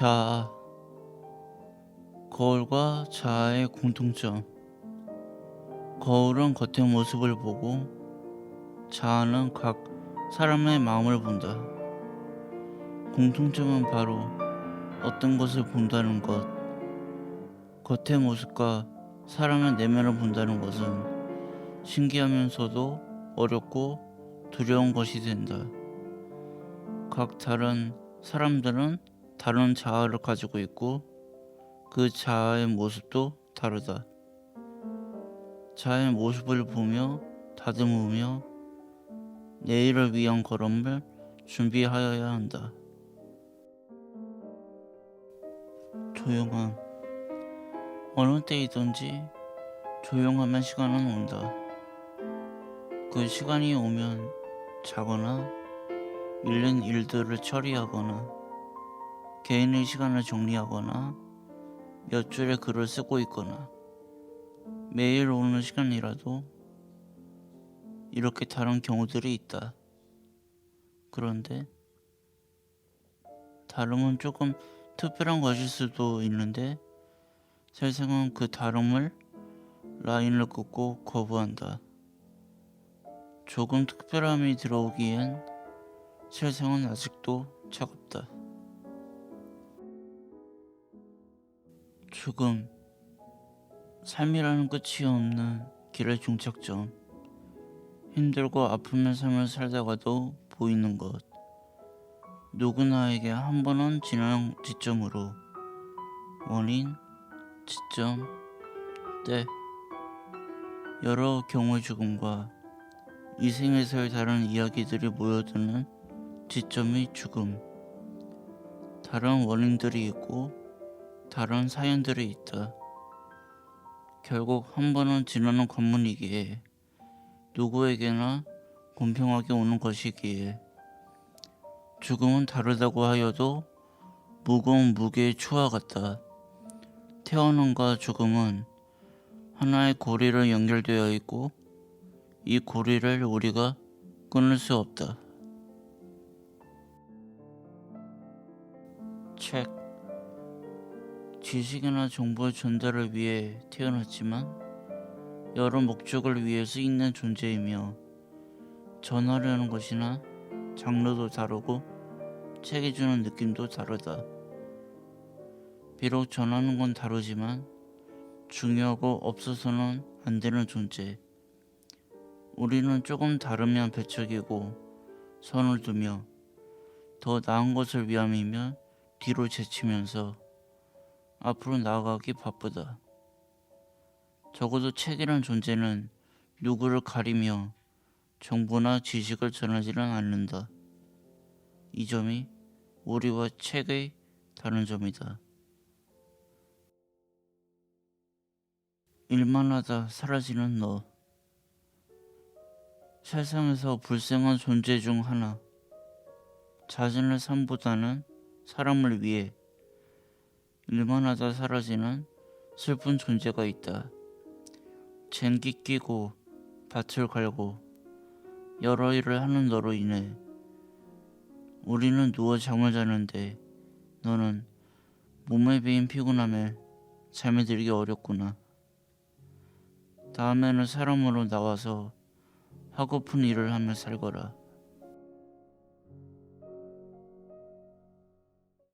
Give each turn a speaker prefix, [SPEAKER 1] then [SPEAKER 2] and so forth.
[SPEAKER 1] 자아 거울과 자아의 공통점 거울은 겉의 모습을 보고 자아는 각 사람의 마음을 본다. 공통점은 바로 어떤 것을 본다는 것. 겉의 모습과 사람의 내면을 본다는 것은 신기하면서도 어렵고 두려운 것이 된다. 각 다른 사람들은 다른 자아를 가지고 있고 그 자아의 모습도 다르다. 자아의 모습을 보며 다듬으며 내일을 위한 걸음을 준비하여야 한다. 조용함. 어느 때이든지 조용하면 시간은 온다. 그 시간이 오면 자거나 밀린 일들을 처리하거나 개인의 시간을 정리하거나 몇 줄의 글을 쓰고 있거나 매일 오는 시간이라도 이렇게 다른 경우들이 있다. 그런데 다름은 조금 특별한 것일 수도 있는데 세상은 그 다름을 라인을 긋고 거부한다. 조금 특별함이 들어오기엔 세상은 아직도 차갑다. 죽음. 삶이라는 끝이 없는 길의 종착점. 힘들고 아프면 삶을 살다가도 보이는 것. 누구나에게 한 번은 지난 지점으로 원인, 지점, 때 여러 경우의 죽음과 이 생에서의 다른 이야기들이 모여드는 지점이 죽음. 다른 원인들이 있고 다른 사연들이 있다. 결국 한 번은 지나는 관문이기에 누구에게나 공평하게 오는 것이기에 죽음은 다르다고 하여도 무거운 무게의 추와 같다. 태어남과 죽음은 하나의 고리로 연결되어 있고 이 고리를 우리가 끊을 수 없다. 책 지식이나 정보의 전달을 위해 태어났지만 여러 목적을 위해서 있는 존재이며 전하려는 것이나 장르도 다르고 책이 주는 느낌도 다르다. 비록 전하는 건 다르지만 중요하고 없어서는 안 되는 존재. 우리는 조금 다르면 배척이고 선을 두며 더 나은 것을 위함이며 뒤로 제치면서 앞으로 나아가기 바쁘다. 적어도 책이란 존재는 누구를 가리며 정보나 지식을 전하지는 않는다. 이 점이 우리와 책의 다른 점이다. 일만 하다 사라지는 너. 세상에서 불쌍한 존재 중 하나. 자신의 삶보다는 사람을 위해 일만 하다 사라지는 슬픈 존재가 있다. 쟁기 끼고 밭을 갈고 여러 일을 하는 너로 인해 우리는 누워 잠을 자는데 너는 몸에 배인 피곤함에 잠에 들기 어렵구나. 다음에는 사람으로 나와서 하고픈 일을 하며 살거라.